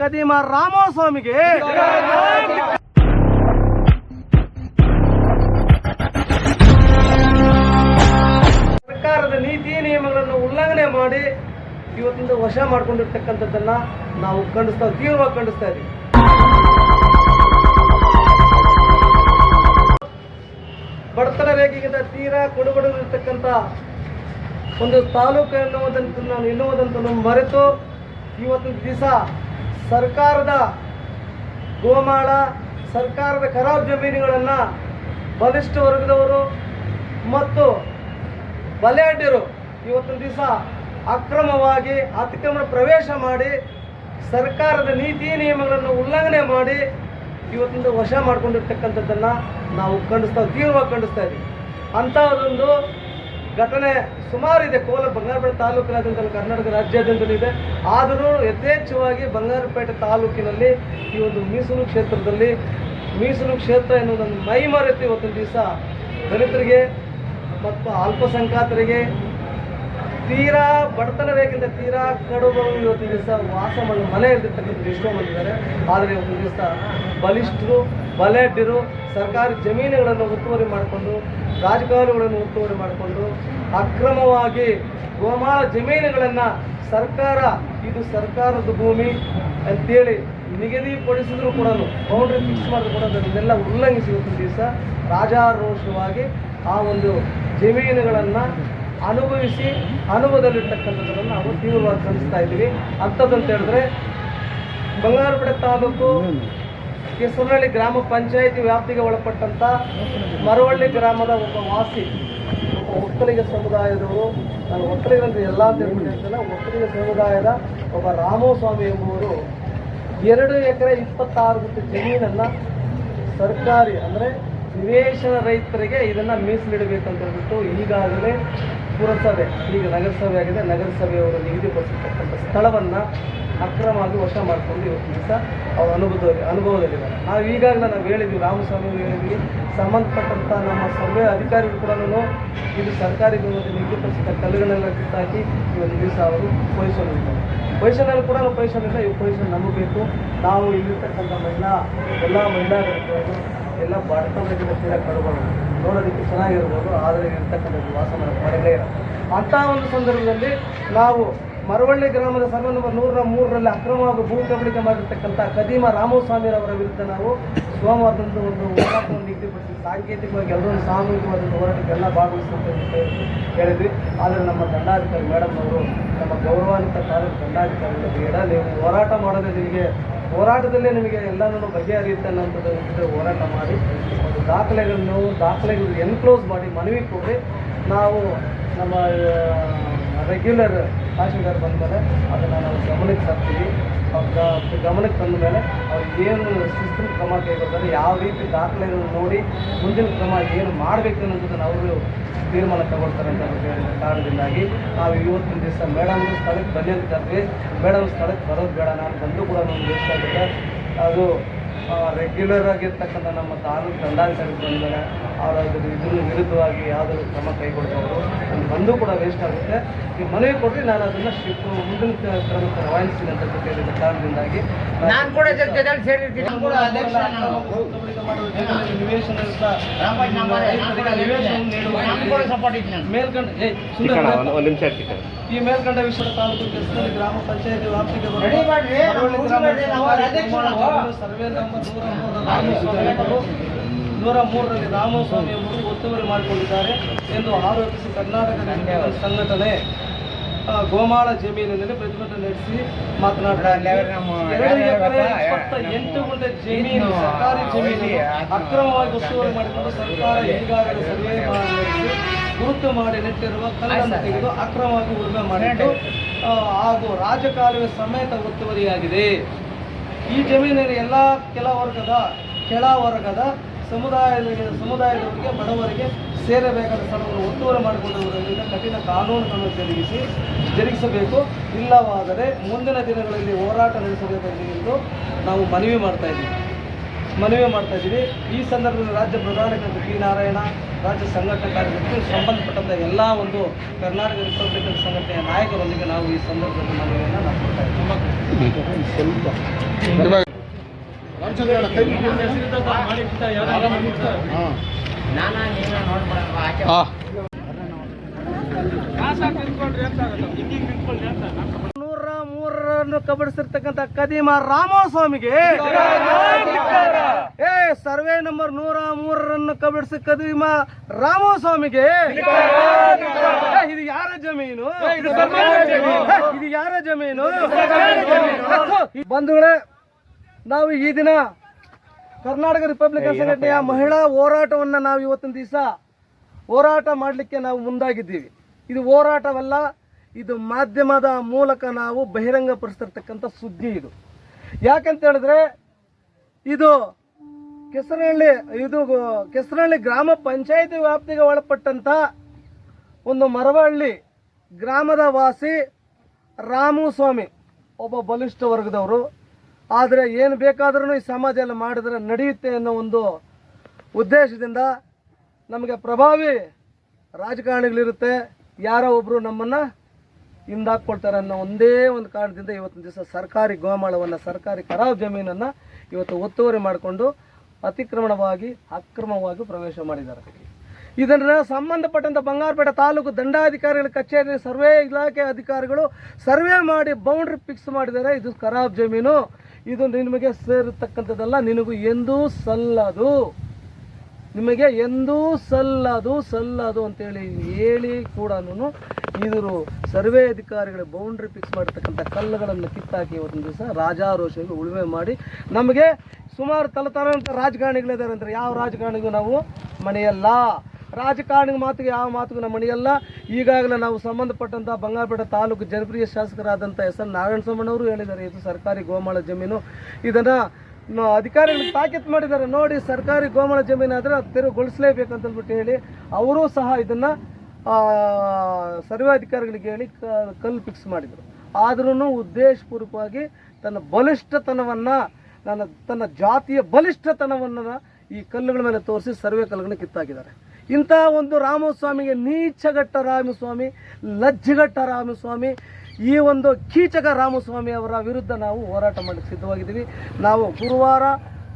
ಕದೀಮ ರಾಮಸ್ವಾಮಿಗೆ. ಸರ್ಕಾರದ ನೀತಿ ನಿಯಮಗಳನ್ನು ಉಲ್ಲಂಘನೆ ಮಾಡಿ ಇವತ್ತಿಂದ ವಶ ಮಾಡಿಕೊಂಡಿರ್ತಕ್ಕಂಥದ್ದನ್ನ ನಾವು ಖಂಡಿಸ್ತಾ ತೀವ್ರವಾಗಿ ಖಂಡಿಸ್ತಾ ಇದ್ದೀವಿ. ಬಡತನ ರೇಖೆಗಿಂತ ತೀರಾ ಕೊಡುಗಡಗಿರ್ತಕ್ಕಂಥ ಒಂದು ತಾಲೂಕು ಎನ್ನುವುದಂತ ಎನ್ನುವುದಂತನ್ನು ಮರೆತು ಇವತ್ತಿನ ದಿವಸ ಸರ್ಕಾರದ ಗೋಮಾಳ, ಸರ್ಕಾರದ ಖರಾಬ್ ಜಮೀನುಗಳನ್ನು ಬಲಿಷ್ಠ ವರ್ಗದವರು ಮತ್ತು ಬಲೆಯಡ್ಡರು ಇವತ್ತಿನ ದಿವಸ ಅಕ್ರಮವಾಗಿ ಅತಿಕ್ರಮಣ ಪ್ರವೇಶ ಮಾಡಿ, ಸರ್ಕಾರದ ನೀತಿ ನಿಯಮಗಳನ್ನು ಉಲ್ಲಂಘನೆ ಮಾಡಿ ಇವತ್ತಿಂದ ವಶ ಮಾಡಿಕೊಂಡಿರ್ತಕ್ಕಂಥದ್ದನ್ನು ನಾವು ಖಂಡಿಸ್ತಾ, ತೀವ್ರವಾಗಿ ಖಂಡಿಸ್ತಾ ಇದ್ದೀವಿ. ಅಂಥದ್ದೊಂದು ಘಟನೆ ಸುಮಾರಿದೆ ಕೋಲ ಬಂಗಾರಪೇಟೆ ತಾಲೂಕಿನಾದ್ಯಂತಲೂ ಕರ್ನಾಟಕ ರಾಜ್ಯಾದ್ಯಂತಲೂ ಇದೆ. ಆದರೂ ಯಥೇಚ್ಛವಾಗಿ ಬಂಗಾರಪೇಟೆ ತಾಲೂಕಿನಲ್ಲಿ ಈ ಒಂದು ಮೀಸಲು ಕ್ಷೇತ್ರದಲ್ಲಿ, ಮೀಸಲು ಕ್ಷೇತ್ರ ಎನ್ನುವುದನ್ನು ಮೈಮರೆತು ಇವತ್ತಿನ ದಿವಸ ದಲಿತರಿಗೆ ಮತ್ತು ಅಲ್ಪಸಂಖ್ಯಾತರಿಗೆ ತೀರಾ ಬಡತನ ರೇಖೆಯಿಂದ ತೀರಾ ಕಡುಬರು ಇವತ್ತಿನ ದಿವಸ ವಾಸ ಮಾಡಿ ಮನೆ ಇರ್ತಕ್ಕಂಥದ್ದು ಎಷ್ಟೋ ಬಂದಿದ್ದಾರೆ. ಆದರೆ ಒಂದು ದಿವಸ ಬಲಿಷ್ಠರು, ಬಲೆಡ್ಡಿರು, ಸರ್ಕಾರಿ ಜಮೀನುಗಳನ್ನು ಒತ್ತುವರಿ ಮಾಡಿಕೊಂಡು ರಾಜಕಾಲುಗಳನ್ನು ಒತ್ತುವರಿ ಮಾಡಿಕೊಂಡು ಅಕ್ರಮವಾಗಿ ಗೋಮಾಳ ಜಮೀನುಗಳನ್ನು ಸರ್ಕಾರ, ಇದು ಸರ್ಕಾರದ ಭೂಮಿ ಅಂತೇಳಿ ನಿಗದಿಪಡಿಸಿದ್ರು ಕೂಡ ಬೌಂಡ್ರಿ ಫಿಕ್ಸ್ ಮಾಡಿದ್ರು ಕೂಡ ಅದನ್ನೆಲ್ಲ ಉಲ್ಲಂಘಿಸಿ ಇವತ್ತಿನ ದಿವಸ ರಾಜಾರೋಷವಾಗಿ ಆ ಒಂದು ಜಮೀನುಗಳನ್ನು ಅನುಭವಿಸಿ, ಅನುಭವದಲ್ಲಿರ್ತಕ್ಕಂಥದ್ದನ್ನು ನಾವು ತೀವ್ರವಾಗಿ ಖಂಡಿಸ್ತಾ ಇದ್ದೀವಿ. ಅಂಥದ್ದಂತ ಹೇಳಿದ್ರೆ ಬಂಗಾರಪೇಟೆ ತಾಲೂಕು ಕೆಸರಹಳ್ಳಿ ಗ್ರಾಮ ಪಂಚಾಯಿತಿ ವ್ಯಾಪ್ತಿಗೆ ಒಳಪಟ್ಟಂಥ ಮರವಳ್ಳಿ ಗ್ರಾಮದ ಒಬ್ಬ ವಾಸಿ, ಒಬ್ಬ ಒಕ್ಕಲಿಗ ಸಮುದಾಯದವರು, ನಾನು ಒಕ್ಕಲಿಗರಂತ ಎಲ್ಲ ಹೇಳ್ಬಿಟ್ಟಿರ್ತಲ್ಲ ಒಕ್ಕಲಿಗ ಸಮುದಾಯದ ಒಬ್ಬ ರಾಮಸ್ವಾಮಿ ಎಂಬುವರು ಎರಡು ಎಕರೆ ಇಪ್ಪತ್ತಾರು ಗುಂಟೆ ಜಮೀನನ್ನು ಸರ್ಕಾರಿ ಅಂದರೆ ನಿವೇಶನ ರೈತರಿಗೆ ಇದನ್ನು ಮೀಸಲಿಡಬೇಕಂತ ಹೇಳ್ಬಿಟ್ಟು ಈಗಾಗಲೇ ಪುರಸಭೆ, ಈಗ ನಗರಸಭೆ ಆಗಿದೆ, ನಗರಸಭೆಯವರು ನಿಗದಿಪಡಿಸಿರ್ತಕ್ಕಂಥ ಸ್ಥಳವನ್ನು ಅಕ್ರಮವಾಗಿ ವಶ ಮಾಡಿಕೊಂಡು ಇವತ್ತು ದಿವಸ ಅವ್ರ ಅನುಭವದಲ್ಲಿ ಅನುಭವದಲ್ಲಿದ್ದಾರೆ. ನಾವು ಈಗಾಗಲೇ ನಾವು ಹೇಳಿದ್ವಿ ರಾಮಸ್ವಾಮಿ ಹೇಳಿದ್ವಿ, ಸಂಬಂಧಪಟ್ಟಂಥ ನಮ್ಮ ಸರ್ವೆ ಅಧಿಕಾರಿಗಳು ಕೂಡ ಇದು ಸರ್ಕಾರಿ ನಿಗದಿಪಡಿಸಿದ ಕಲ್ಲುಗಳನ್ನೆಲ್ಲ ಕಿತ್ತಾಕಿ ಇವತ್ತು ದಿವಸ ಅವರು ಪೊಸಿಷನ್ ಪೊಸಿಷನಲ್ಲಿ ಕೂಡ ನಾವು ಪೊಸಿಷನ್ ಇಲ್ಲ, ಈ ಪೊಸಿಷನ್ ನಮಗೆ ಬೇಕು. ನಾವು ಇಲ್ಲಿರ್ತಕ್ಕಂಥ ಮಹಿಳಾ, ಎಲ್ಲ ಮಹಿಳಾಗಳು ಎಲ್ಲ ಬಡತನದಿಂದ ತೀರಾ ಕಡುಗಳು ನೋಡೋದಕ್ಕೆ ಚೆನ್ನಾಗಿರ್ಬೋದು, ಆದರೆ ಇರ್ತಕ್ಕಂಥದ್ದು ವಾಸ ಮಾಡೋದು ಮಾಡಲೇ ಇರೋದು ಅಂಥ ಒಂದು ಸಂದರ್ಭದಲ್ಲಿ ನಾವು ಮರವಳ್ಳಿ ಗ್ರಾಮದ ಸರ್ವೆ ನಂಬರ್ ನೂರ ಮೂರರಲ್ಲಿ ಅಕ್ರಮವಾಗಿ ಭೂ ಕಬಳಿಕೆ ಮಾಡಿರ್ತಕ್ಕಂಥ ಕದೀಮ ರಾಮಸ್ವಾಮಿರವರ ವಿರುದ್ಧ ನಾವು ಸೋಮವಾರದಂದು ಒಂದು ಹೋರಾಟವನ್ನು ನಿಗದಿಪಡಿಸಿ ಸಾಂಕೇತಿಕವಾಗಿ ಎಲ್ಲರೂ ಸಾಮೂಹಿಕವಾದಂಥ ಹೋರಾಟಕ್ಕೆ ಎಲ್ಲ ಭಾಗವಹಿಸುವಂತ ಹೇಳಿದ್ವಿ. ಆದರೆ ನಮ್ಮ ದಂಡಾಧಿಕಾರಿ ಮೇಡಮ್ ಅವರು ನಮ್ಮ ಗೌರವಾನ್ವಿತ ಕಾರ್ಯ ದಂಡಾಧಿಕಾರಿಗಳು ಬೇಡ. ನೀವು ಹೋರಾಟ ಮಾಡದೆ ನಿಮಗೆ ಹೋರಾಟದಲ್ಲೇ ನಿಮಗೆ ಎಲ್ಲನೂ ಬಗೆಹರಿಯುತ್ತೆ ಅನ್ನೋಂಥದ್ದು ಹೋರಾಟ ಮಾಡಿ. ಒಂದು ದಾಖಲೆಗಳನ್ನು ದಾಖಲೆಗಳು ಎನ್ಕ್ಲೋಸ್ ಮಾಡಿ ಮನವಿ ಕೊಡಿ ನಾವು ನಮ್ಮ ರೆಗ್ಯುಲರ್ ತಹಶೀಲ್ದಾರ್ ಬಂದಮೇಲೆ ಅದನ್ನು ನಾವು ಗಮನಕ್ಕೆ ತರ್ತೀವಿ. ಅವ್ರ ಗಮನಕ್ಕೆ ತಂದ ಮೇಲೆ ಅವ್ರಿಗೆ ಏನು ಶಿಸ್ತಿನ ಕ್ರಮ ಕೈಗೊಳ್ತಾರೆ, ಯಾವ ರೀತಿ ದಾಖಲೆಗಳನ್ನು ನೋಡಿ ಮುಂದಿನ ಕ್ರಮ ಏನು ಮಾಡಬೇಕು ಅನ್ನೋದನ್ನು ಅವರು ತೀರ್ಮಾನ ತಗೊಳ್ತಾರೆ ಅಂತ ಹೇಳಿದ ಕಾರಣದಿಂದಾಗಿ ನಾವು ಇವತ್ತಿನ ದಿವಸ ಮೇಡಮ್ ಸ್ಥಳಕ್ಕೆ ಕರೆದ್ವಿ ಮೇಡಮ್ ಸ್ಥಳಕ್ಕೆ ಬರೋದು ಬೇಡ, ನಾನು ಬಂದು ಕೂಡ ನಮ್ಗೆ ಇಷ್ಟ ಆಗಿದೆ ಅದು ರೆಗ್ಯುಲರ್ ಆಗಿರ್ತಕ್ಕಂಥ ನಮ್ಮ ತಾಲೂಕು ದಂಡಾಧಿಕಾರಿ ಬಂದರೆ ಅವರ ಅದ್ರ ಇದ್ರ ವಿರುದ್ಧವಾಗಿ ಯಾವುದಾದ್ರು ಕ್ರಮ ಕೈಗೊಳ್ಬೋದು ನಾನು ಬಂದು ಕೂಡ ವೇಸ್ಟ್ ಆಗುತ್ತೆ. ಈ ಮನವಿ ಕೊಟ್ಟರೆ ನಾನು ಅದನ್ನು ಶಿಫ್ಟ್ ಮುಂದಿನ ಕ್ರಮಕ್ಕೆ ರವಾನಿಸ್ತೀನಿ ಅಂತ ಹೇಳಿದ ಕಾರಣದಿಂದಾಗಿ ನಾನು ಕೂಡ ಜೊತೆದಲ್ಲಿ ಸೇರಿರ್ತೀನಿ. ನಿವೇಶನ ಮೇಲ್ಕಂಡು ಏ ಸುಂದರ ಈ ಮೇಲ್ಕಂಡ ವಿಶ್ವದ ತಾಲೂಕು ಕೆಲಸದಲ್ಲಿ ಗ್ರಾಮ ಪಂಚಾಯತಿ ವ್ಯಾಪ್ತಿಗೆ. ಸರ್ವೆ ನಂಬರ್ ನೂರ ಮೂರರ ರಾಮಸ್ವಾಮಿ ಅವರು ನೂರ ಮೂರರಲ್ಲಿ ರಾಮಸ್ವಾಮಿ ಅವರು ಒತ್ತುವರಿ ಮಾಡಿಕೊಂಡಿದ್ದಾರೆ ಎಂದು ಆರೋಪಿಸಿ ಕರ್ನಾಟಕ ಸಂಘಟನೆ ಗೋಮಾಳ ಜಮೀನಿನಲ್ಲಿ ಪ್ರತಿಭಟನೆ ನಡೆಸಿ ಮಾತನಾಡಿದ್ದಾರೆ. ಎರಡು ಎಕರೆ ಎಂಟು ಗುಂಟೆ ಜಮೀನು ಸರ್ಕಾರಿ ಜಮೀನು ಅಕ್ರಮವಾಗಿ ಒತ್ತುವರಿ ಮಾಡಿಕೊಂಡು ಸರ್ಕಾರ ಈಗಾಗಲೇ ಸರ್ವೆ ನಡೆಸಿ ಗುರುತು ಮಾಡಿ ನೆಟ್ಟಿರುವ ಕಲ್ಲನ್ನು ತೆಗೆದು ಅಕ್ರಮವಾಗಿ ಉಳುಮೆ ಮಾಡಿದ್ದು ಆ, ಹಾಗೂ ರಾಜಕಾಲುವೆ ಸಮೇತ ಒತ್ತುವರಿಯಾಗಿದೆ. ಈ ಜಮೀನಲ್ಲಿ ಎಲ್ಲ ಕೆಲ ವರ್ಗದ ಕೆಳ ವರ್ಗದ ಸಮುದಾಯದ ಸಮುದಾಯದವರಿಗೆ ಬಡವರಿಗೆ ಸೇರಬೇಕಾದ ಸ್ಥಳವನ್ನು ಒತ್ತುವರಿ ಮಾಡಿಕೊಂಡಿರುವುದರಿಂದ ಕಠಿಣ ಕಾನೂನುಗಳನ್ನು ಜರುಗಿಸಿ ಜರುಗಿಸಬೇಕು. ಇಲ್ಲವಾದರೆ ಮುಂದಿನ ದಿನಗಳಲ್ಲಿ ಹೋರಾಟ ನಡೆಸಬೇಕಾಗಿದೆ ಎಂದು ನಾವು ಮನವಿ ಮಾಡ್ತಾ ಇದ್ದೀವಿ. ಮನವಿ ಮಾಡ್ತಾ ಇದ್ದೀವಿ. ಈ ಸಂದರ್ಭದಲ್ಲಿ ರಾಜ್ಯ ಪ್ರಧಾನ ಕಾರ್ಯದರ್ಶಿ ಪಿ ನಾರಾಯಣ ರಾಜ್ಯ ಸಂಘಟನಾ ಕಾರ್ಯದರ್ಶಿ ಸಂಬಂಧಪಟ್ಟಂಥ ಎಲ್ಲ ಒಂದು ಕರ್ನಾಟಕ ರಿಪಬ್ಲಿಕನ್ ಸಂಘಟನೆಯ ನಾಯಕರೊಂದಿಗೆ ನಾವು ಈ ಸಂದರ್ಭದಲ್ಲಿ ಮನವಿಯನ್ನು ನಾವು ಕೊಡ್ತಾ ಇದ್ದೀವಿ. ನಾನಾ ಕಬಡಿಸಿರ್ತಕ್ಕಂತ ಕಬಡಿಸಿರ್ತಕ್ಕಂಥ ಕದೀಮ ರಾಮಸ್ವಾಮಿಗೆ. ಏ ಸರ್ವೆ ನಂಬರ್ ನೂರ ಮೂರರನ್ನು ಕಬಡಿಸಿ ಕದೀಮ ರಾಮಸ್ವಾಮಿಗೆ. ಇದು ಯಾರ ಜಮೀನು? ಇದು ಯಾರ ಜಮೀನು? ಬಂಧುಗಳೇ ನಾವು ಈ ದಿನ ಕರ್ನಾಟಕ ರಿಪಬ್ಲಿಕನ್ ಸಂಘಟನೆಯ ಮಹಿಳಾ ಹೋರಾಟವನ್ನು ನಾವು ಇವತ್ತಿನ ದಿವಸ ಹೋರಾಟ ಮಾಡಲಿಕ್ಕೆ ನಾವು ಮುಂದಾಗಿದ್ದೀವಿ. ಇದು ಹೋರಾಟವಲ್ಲ ಇದು ಮಾಧ್ಯಮದ ಮೂಲಕ ನಾವು ಬಹಿರಂಗಪಡಿಸ್ತಿರ್ತಕ್ಕಂಥ ಸುದ್ದಿ ಇದು. ಯಾಕಂತ ಹೇಳಿದ್ರೆ, ಇದು ಕೆಸರಹಳ್ಳಿ ಇದು ಕೆಸರಹಳ್ಳಿ ಗ್ರಾಮ ಪಂಚಾಯಿತಿ ವ್ಯಾಪ್ತಿಗೆ ಒಳಪಟ್ಟಂಥ ಒಂದು ಮರವಳ್ಳಿ ಗ್ರಾಮದ ವಾಸಿ ರಾಮು ಸ್ವಾಮಿ, ಒಬ್ಬ ಬಲಿಷ್ಠ ವರ್ಗದವರು. ಆದರೆ ಏನು ಬೇಕಾದ್ರೂ ಈ ಸಮಾಜ ಎಲ್ಲ ಮಾಡಿದ್ರೆ ನಡೆಯುತ್ತೆ ಅನ್ನೋ ಒಂದು ಉದ್ದೇಶದಿಂದ ನಮಗೆ ಪ್ರಭಾವಿ ರಾಜಕಾರಣಿಗಳಿರುತ್ತೆ. ಯಾರೋ ಒಬ್ಬರು ನಮ್ಮನ್ನು ಹಿಂದಾಕ್ಕೊಳ್ತಾರೆ ಅನ್ನೋ ಒಂದೇ ಒಂದು ಕಾರಣದಿಂದ ಇವತ್ತಿನ ದಿವಸ ಸರ್ಕಾರಿ ಗೋಮಾಳವನ್ನು, ಸರ್ಕಾರಿ ಖರಾಬ್ ಜಮೀನನ್ನು ಇವತ್ತು ಒತ್ತುವರಿ ಮಾಡಿಕೊಂಡು ಅತಿಕ್ರಮಣವಾಗಿ, ಅಕ್ರಮವಾಗಿ ಪ್ರವೇಶ ಮಾಡಿದ್ದಾರೆ. ಇದನ್ನು ಸಂಬಂಧಪಟ್ಟಂಥ ಬಂಗಾರಪೇಟೆ ತಾಲೂಕು ದಂಡಾಧಿಕಾರಿಗಳ ಕಚೇರಿ, ಸರ್ವೆ ಇಲಾಖೆ ಅಧಿಕಾರಿಗಳು ಸರ್ವೆ ಮಾಡಿ ಬೌಂಡ್ರಿ ಫಿಕ್ಸ್ ಮಾಡಿದ್ದಾರೆ. ಇದು ಖರಾಬ್ ಜಮೀನು. ಇದು ನಿಮಗೆ ಸೇರಿರ್ತಕ್ಕಂಥದ್ದಲ್ಲ ನಿನಗೂ ಎಂದೂ ಸಲ್ಲದು. ನಿಮಗೆ ಎಂದೂ ಸಲ್ಲದು ಸಲ್ಲದು ಅಂತೇಳಿ ಹೇಳಿ ಕೂಡ ಇವರು ಸರ್ವೆ ಅಧಿಕಾರಿಗಳ ಬೌಂಡ್ರಿ ಫಿಕ್ಸ್ ಮಾಡಿರ್ತಕ್ಕಂಥ ಕಲ್ಲುಗಳನ್ನು ಕಿತ್ತಾಕಿ ಒಂದು ದಿವಸ ರಾಜಾರೋಷವಾಗಿ ಉಳುಮೆ ಮಾಡಿ ನಮಗೆ ಸುಮಾರು ತಲತರಂತ ರಾಜಕಾರಣಿಗಳಿದ್ದಾರೆ ಅಂದರೆ ಯಾವ ರಾಜಕಾರಣಿಗೂ ನಾವು ಮನೆಯಲ್ಲ ರಾಜಕಾರಣಿ ಮಾತಿಗೆ ಯಾವ ಮಾತಿಗೂ ನಮ್ಮ ಮನೆಯಲ್ಲ ಈಗಾಗಲೇ ನಾವು ಸಂಬಂಧಪಟ್ಟಂಥ ಬಂಗಾರಪೇಟೆ ತಾಲೂಕು ಜನಪ್ರಿಯ ಶಾಸಕರಾದಂಥ ಎಸ್ ಎನ್ ನಾರಾಯಣ ಸೋಮಣ್ಣವರು ಹೇಳಿದ್ದಾರೆ, ಇದು ಸರ್ಕಾರಿ ಗೋಮಾಳ ಜಮೀನು. ಇದನ್ನು ಅಧಿಕಾರಿಗಳು ತಾಕೀತು ಮಾಡಿದ್ದಾರೆ. ನೋಡಿ ಸರ್ಕಾರಿ ಗೋಮಾಳ ಜಮೀನು ಆದರೆ ಅದು ತೆರವುಗೊಳಿಸಲೇಬೇಕಂತಂದ್ಬಿಟ್ಟು ಹೇಳಿ, ಅವರೂ ಸಹ ಇದನ್ನು ಸರ್ವೆ ಅಧಿಕಾರಿಗಳಿಗೆ ಹೇಳಿ ಕಲ್ಲು ಫಿಕ್ಸ್ ಮಾಡಿದರು. ಆದ್ರೂ ಉದ್ದೇಶಪೂರ್ವಕವಾಗಿ ತನ್ನ ಬಲಿಷ್ಠತನವನ್ನು, ನನ್ನ, ತನ್ನ ಜಾತಿಯ ಬಲಿಷ್ಠತನವನ್ನು ಈ ಕಲ್ಲುಗಳ ಮೇಲೆ ತೋರಿಸಿ ಸರ್ವೆ ಕಲ್ಲುಗಳನ್ನ ಕಿತ್ತಾಕಿದ್ದಾರೆ. ಇಂಥ ಒಂದು ರಾಮಸ್ವಾಮಿಗೆ ನೀಚಗಟ್ಟ ರಾಮಸ್ವಾಮಿ ಲಜ್ಜಘಟ್ಟ ರಾಮಸ್ವಾಮಿ, ಈ ಒಂದು ಕೀಚಕ ರಾಮಸ್ವಾಮಿ ಅವರ ವಿರುದ್ಧ ನಾವು ಹೋರಾಟ ಮಾಡಲಿಕ್ಕೆ ಸಿದ್ಧವಾಗಿದ್ದೀವಿ. ನಾವು ಗುರುವಾರ,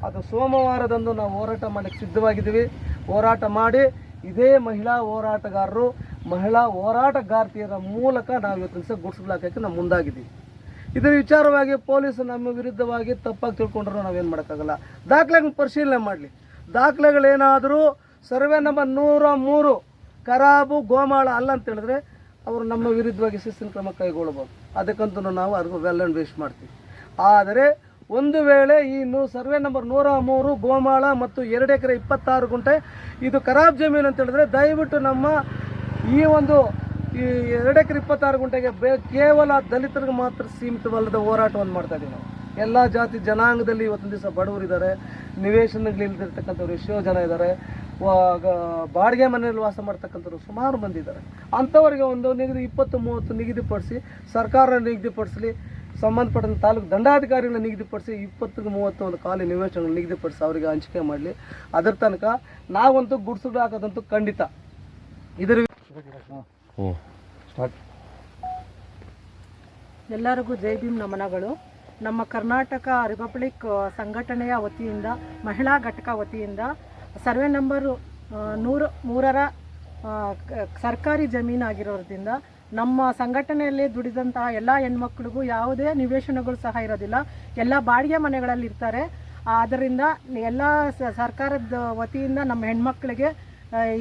ಅದು ಸೋಮವಾರದಂದು ನಾವು ಹೋರಾಟ ಮಾಡಲಿಕ್ಕೆ ಸಿದ್ಧವಾಗಿದ್ದೀವಿ. ಹೋರಾಟ ಮಾಡಿ ಇದೇ ಮಹಿಳಾ ಹೋರಾಟಗಾರರು, ಮಹಿಳಾ ಹೋರಾಟಗಾರ್ತಿಯರ ಮೂಲಕ ನಾವು ಇವತ್ತು ದಿವಸ ಗುಡ್ಸ್ಗಳು ಹಾಕೋಕ್ಕೆ ನಾವು ಮುಂದಾಗಿದ್ದೀವಿ. ಇದರ ವಿಚಾರವಾಗಿ ಪೊಲೀಸ್ ನಮ್ಮ ವಿರುದ್ಧವಾಗಿ ತಪ್ಪಾಗಿ ತಿಳ್ಕೊಂಡ್ರು ನಾವೇನು ಮಾಡೋಕ್ಕಾಗಲ್ಲ. ದಾಖಲೆಗಳನ್ನ ಪರಿಶೀಲನೆ ಮಾಡಲಿ. ದಾಖಲೆಗಳೇನಾದರೂ ಸರ್ವೆ ನಂಬರ್ ನೂರ ಮೂರು, ಕರಾಬು, ಗೋಮಾಳ ಅಲ್ಲ ಅಂತ ಹೇಳಿದ್ರೆ ಅವರು ನಮ್ಮ ವಿರುದ್ಧವಾಗಿ ಶಿಸ್ತಿನ ಕ್ರಮ ಕೈಗೊಳ್ಳಬಹುದು. ಅದಕ್ಕಂತೂ ನಾವು ಅದಕ್ಕೂ ವೆಲ್ ಆ್ಯಂಡ್ ವೇಸ್ಟ್ ಮಾಡ್ತೀವಿ. ಆದರೆ ಒಂದು ವೇಳೆ ಈ ಸರ್ವೆ ನಂಬರ್ ನೂರ ಮೂರು ಗೋಮಾಳ ಮತ್ತು ಎರಡು ಎಕರೆ ಇಪ್ಪತ್ತಾರು ಗುಂಟೆ, ಇದು ಖರಾಬ್ ಜಮೀನು ಅಂತ ಹೇಳಿದ್ರೆ ದಯವಿಟ್ಟು ನಮ್ಮ ಈ ಒಂದು ಈ ಎರಡು ಎಕರೆ ಇಪ್ಪತ್ತಾರು ಗುಂಟೆಗೆ ಕೇವಲ ದಲಿತರಿಗೆ ಮಾತ್ರ ಸೀಮಿತವಲ್ಲದ ಹೋರಾಟವನ್ನು ಮಾಡ್ತಾ ಇದ್ದೀವಿ ನಾವು. ಎಲ್ಲ ಜಾತಿ ಜನಾಂಗದಲ್ಲಿ ಇವತ್ತೊಂದು ದಿವಸ ಬಡವರಿದ್ದಾರೆ ನಿವೇಶನಗಳಿಲ್ದಿರ್ತಕ್ಕಂಥವ್ರು ಎಷ್ಟೋ ಜನ ಇದ್ದಾರೆ ಬಾಡಿಗೆ ಮನೆಯಲ್ಲಿ ವಾಸ ಮಾಡ್ತಕ್ಕಂಥವ್ರು ಸುಮಾರು ಮಂದಿ ಇದ್ದಾರೆ. ಅಂಥವರಿಗೆ ಒಂದು ನಿಗದಿ ಇಪ್ಪತ್ತು, ಮೂವತ್ತು ನಿಗದಿಪಡಿಸಿ ಸರ್ಕಾರ ನಿಗದಿಪಡಿಸಲಿ ಸಂಬಂಧಪಟ್ಟಂತ ತಾಲೂಕು ದಂಡಾಧಿಕಾರಿಗಳನ್ನ ನಿಗದಿಪಡಿಸಿ ಇಪ್ಪತ್ತಿಗೆ ಮೂವತ್ತು ಒಂದು ಕಾಲು ನಿವೇಶನಗಳನ್ನ ನಿಗದಿಪಡಿಸಿ ಅವರಿಗೆ ಹಂಚಿಕೆ ಮಾಡಲಿ. ಅದರ ತನಕ ನಾವಂತೂ ಗುಡ್ಸುಗಳು ಹಾಕೋದಂತೂ ಖಂಡಿತ. ಇದರ ಎಲ್ಲರಿಗೂ ಜೈ ಭೀಮ್ ನಮನಗಳು. ನಮ್ಮ ಕರ್ನಾಟಕ ರಿಪಬ್ಲಿಕ್ ಸಂಘಟನೆಯ ವತಿಯಿಂದ ಮಹಿಳಾ ಘಟಕ ವತಿಯಿಂದ ಸರ್ವೆ ನಂಬರು ನೂರ ಮೂರರ ಸರ್ಕಾರಿ ಜಮೀನಾಗಿರೋದ್ರಿಂದ ನಮ್ಮ ಸಂಘಟನೆಯಲ್ಲಿ ದುಡಿದಂತಹ ಎಲ್ಲ ಹೆಣ್ಮಕ್ಳಿಗೂ ಯಾವುದೇ ನಿವೇಶನಗಳು ಸಹ ಇರೋದಿಲ್ಲ. ಎಲ್ಲ ಬಾಡಿಗೆ ಮನೆಗಳಲ್ಲಿ ಇರ್ತಾರೆ. ಆದ್ದರಿಂದ ಎಲ್ಲ ಸರ್ಕಾರದ ವತಿಯಿಂದ ನಮ್ಮ ಹೆಣ್ಮಕ್ಳಿಗೆ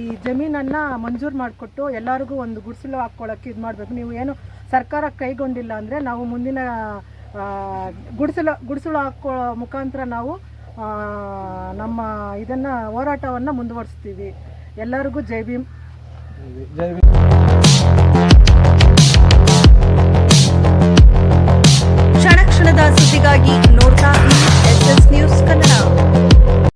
ಈ ಜಮೀನನ್ನು ಮಂಜೂರು ಮಾಡಿಕೊಟ್ಟು ಎಲ್ಲರಿಗೂ ಒಂದು ಗುಡಿಸಲು ಹಾಕ್ಕೊಳ್ಳೋಕ್ಕೆ ಇದು ಮಾಡಬೇಕು. ನೀವು ಏನು ಸರ್ಕಾರ ಕೈಗೊಂಡಿಲ್ಲ ಅಂದರೆ ನಾವು ಮುಂದಿನ ಗುಡಿಸಲು ಗುಡಿಸಲು ಹಾಕೋ ಮುಖಾಂತರ ನಾವು ನಮ್ಮ ಇದನ್ನು, ಹೋರಾಟವನ್ನು ಮುಂದುವರಿಸ್ತೀವಿ. ಎಲ್ಲರಿಗೂ ಜೈ ಭೀಮ್. ಜೈ ಕ್ಷಣ ಕ್ಷಣದ ಸುದ್ದಿಗಾಗಿ ನೋಡ್ತಾ ಎಸ್ ನ್ಯೂಸ್ ಕನ್ನಡ.